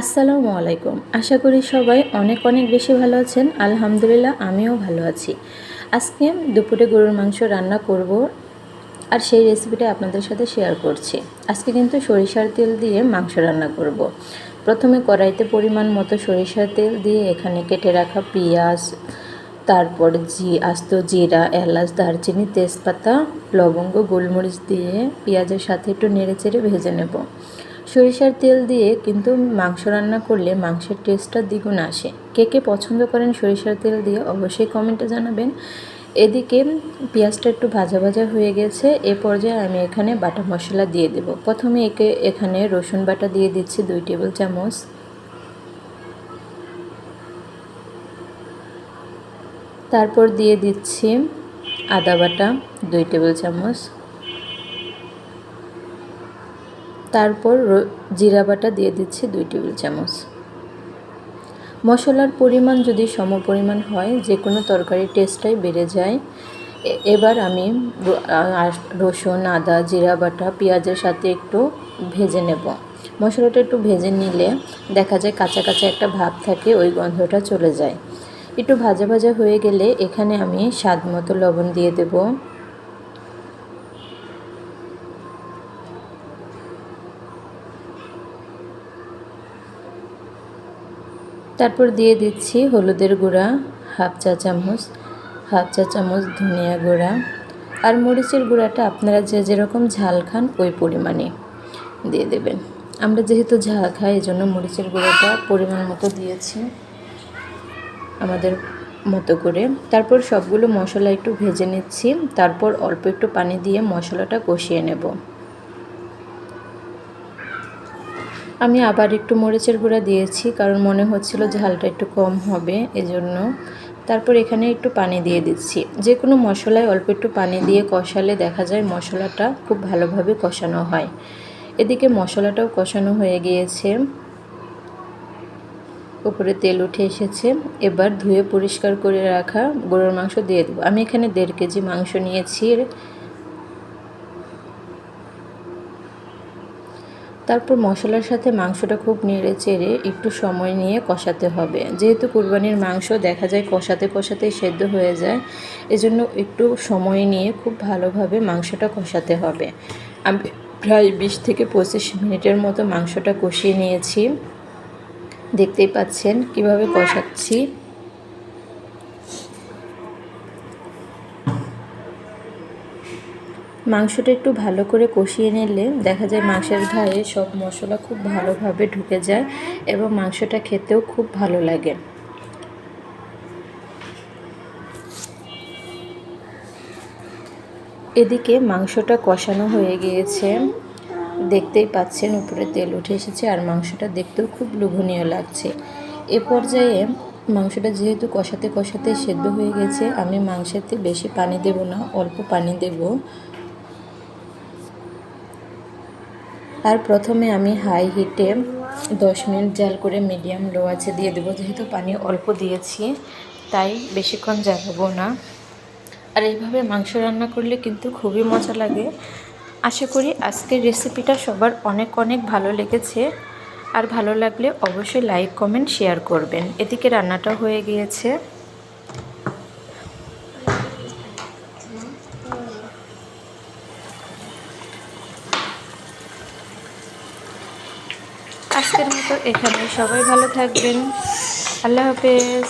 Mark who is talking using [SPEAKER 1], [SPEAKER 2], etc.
[SPEAKER 1] আসসালামু আলাইকুম। আশা করি সবাই অনেক অনেক বেশি ভালো আছেন। আলহামদুলিল্লাহ আমিও ভালো আছি। আজকে দুপুরে গরুর মাংস রান্না করব আর সেই রেসিপিটা আপনাদের সাথে শেয়ার করছি। আজকে কিন্তু সরিষার তেল দিয়ে মাংস রান্না করব। প্রথমে কড়াইতে পরিমাণ মতো সরিষার তেল দিয়ে এখানে কেটে রাখা পেঁয়াজ, তারপর জি, আস্ত জিরা, এলাচ, দারচিনি, তেজপাতা, লবঙ্গ, গোলমরিচ দিয়ে পেঁয়াজের সাথে একটু নেড়ে চেড়ে ভেজে নেব। সরিষার তেল দিয়ে কিন্তু মাংস রান্না করলে মাংসের টেস্টটা দ্বিগুণ আসে। কে কে পছন্দ করেন সরিষার তেল দিয়ে অবশ্যই কমেন্টে জানাবেন। এদিকে পেঁয়াজটা একটু ভাজা ভাজা হয়ে গেছে, এ পর্যায়ে আমি এখানে বাটা মশলা দিয়ে দেব। প্রথমে একে এখানে রসুন বাটা দিয়ে দিচ্ছি দুই টেবিল চামচ। তারপর দিয়ে দিচ্ছি আদা বাটা দুই টেবিল চামচ। তারপর জিরা বাটা দিয়ে দিচ্ছি দুই টেবিল চামচ। মশলার পরিমাণ যদি সম পরিমাণ হয়, যে কোনো তরকারির টেস্টটাই বেড়ে যায়। এবার আমি রসুন, আদা, জিরা বাটা, পেঁয়াজের সাথে একটু ভেজে নেব। মশলাটা একটু ভেজে নিলে দেখা যায় কাঁচা কাঁচা একটা ভাব থাকে, ওই গন্ধটা চলে যায়। একটু ভাজা ভাজা হয়ে গেলে এখানে আমি স্বাদ মতো লবণ দিয়ে দেবো। তারপর দিয়ে দিচ্ছি হলুদের গুঁড়া, হাফ চা চামচ, হাফ চা চামচ ধনিয়া গুঁড়া। আর মরিচের গুঁড়াটা আপনারা যে যেরকম ঝাল খান ওই পরিমাণে দিয়ে দেবেন। আমরা যেহেতু ঝাল খাই এই জন্য মরিচের গুঁড়োটা পরিমাণ মতো দিয়েছি আমাদের মতো করে। তারপর সবগুলো মশলা একটু ভেজে নিচ্ছি, তারপর অল্প একটু পানি দিয়ে মশলাটা কষিয়ে নেব। আমি আবার একটু মরিচের গুঁড়া দিয়েছি, কারণ মনে হচ্ছিল ঝালটা একটু কম হবে এজন্য। তারপর এখানে একটু পানি দিয়ে দিচ্ছি। যে কোনো মশলায় অল্প একটু পানি দিয়ে কষালে দেখা যায় মশলাটা খুব ভালোভাবে কষানো হয়। এদিকে মশলাটাও কষানো হয়ে গিয়েছে। উপরে তেল উঠে এসেছে। এবার ধুয়ে পরিষ্কার করে রাখা গরুর মাংস দিয়ে দেবো। আমি এখানে দেড় কেজি মাংস নিয়েছি। তারপর মশলার সাথে মাংসটা খুব নেড়ে চেড়ে একটু সময় নিয়ে কষাতে হবে। যেহেতু কুরবানির মাংস দেখা যায় কষাতে কষাতেই সেদ্ধ হয়ে যায়, এজন্য একটু সময় নিয়ে খুব ভালোভাবে মাংসটা কষাতে হবে। আমি প্রায় বিশ থেকে পঁচিশ মিনিটের মতো মাংসটা কষিয়ে নিয়েছি। দেখতেই পাচ্ছেন কীভাবে কষাচ্ছি। মাংসটা একটু ভালো করে কষিয়ে নিলে দেখা যায় মাংসের গায়ে সব মশলা খুব ভালোভাবে ঢুকে যায় এবং মাংসটা খেতেও খুব ভালো লাগে। এদিকে মাংসটা কষানো হয়ে গিয়েছে। দেখতেই পাচ্ছেন উপরে তেল উঠে এসেছে আর মাংসটা দেখতেও খুব লোভনীয় লাগছে। এ পর্যায়ে মাংসটা যেহেতু কষাতে কষাতে সেদ্ধ হয়ে গেছে, আমি মাংসেতে বেশি পানি দেব না, অল্প পানি দেব। আর প্রথমে আমি হাই হিটে দশ মিনিট জাল করে মিডিয়াম লো আছে দিয়ে দেবো। যেহেতু পানি অল্প দিয়েছি, তাই বেশিক্ষণ জ্বালাবো না। আর এইভাবে মাংস রান্না করলে কিন্তু খুবই মজা লাগে। আশা করি আজকের রেসিপিটা সবার অনেক অনেক ভালো লেগেছে। আর ভালো লাগলে অবশ্যই লাইক কমেন্ট শেয়ার করবেন। এদিকে রান্নাটা হয়ে গিয়েছে। আজকের মতো এখানে সবাই ভালো থাকবেন। আল্লাহ হাফেজ।